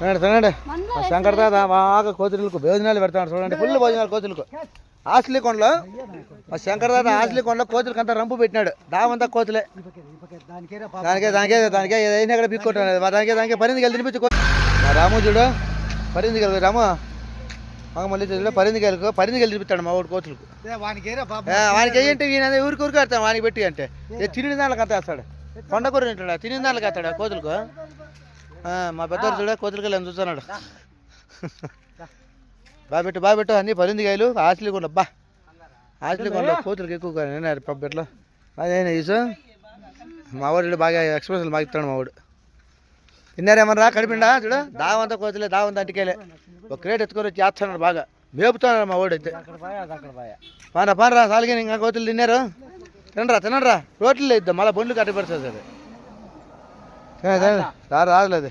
తినండి తినండి. మా శంకర్ తాత బాగా కోతులకు భోజనాలు పెడతాడు చూడండి ఫుల్ భోజనాలు కోతులకు. ఆస్లీ కొండలో మా శంకర్ తాత ఆస్లీ కొండలో కోతులకు అంతా రంపు పెట్టినాడు. దామంతా కోతులే. దానికే దానికే దానికే ఏదైనా ఇక్కడ పిక్కుంటాను దానికే దానికే పరిధికి వెళ్ళి తినిపించు మా రాము చూడు పరిధికి వెళ్ళి రాము మాకు మళ్ళీ చూడు పరిధికి వెళ్ళి పరిధికి వెళ్ళి తినిపిస్తాడు మా ఊడు కోతులకు. వానికి ఏంటి ఈయన ఊరికి ఊరికి ఆడతాం వానికి పెట్టి అంటే. తిని దానికి అంత వేస్తాడు. కొండకూర తింటాడు? తిని దానికి వేస్తాడు కోతులకు? మా పెద్దవాడు చూడ కోతులకి వెళ్ళి చూస్తున్నాడు. బాగా పెట్టు బాగా పెట్టు అన్ని పరిందికాయలు ఆశలు కొండ బా. ఆశలు కొండ కోతులకి ఎక్కువ నేను పబ్బెట్లో అదేనా ఈసు మా వాడు బాగా ఎక్స్ప్రెషన్ బాగా ఇస్తాడు మా వాడు. తిన్నారేమన్నా కడిపిండా చూడు. దావంతా కోతులే దావంతా అంటికేలే ఒక క్రేట్ ఎత్తుకొని వచ్చి చేస్తున్నాడు బాగా. మేపుతున్నాడు మా వాడు అయితే. పానరా పానరా సాలిగా ఇంకా కోతులు తిన్నారు. తినరా తినరా. రోట్లు ఇద్దాం మళ్ళీ బండ్లు కట్టబెడుతుంది అది తిన, తిన. రా రాదులేదు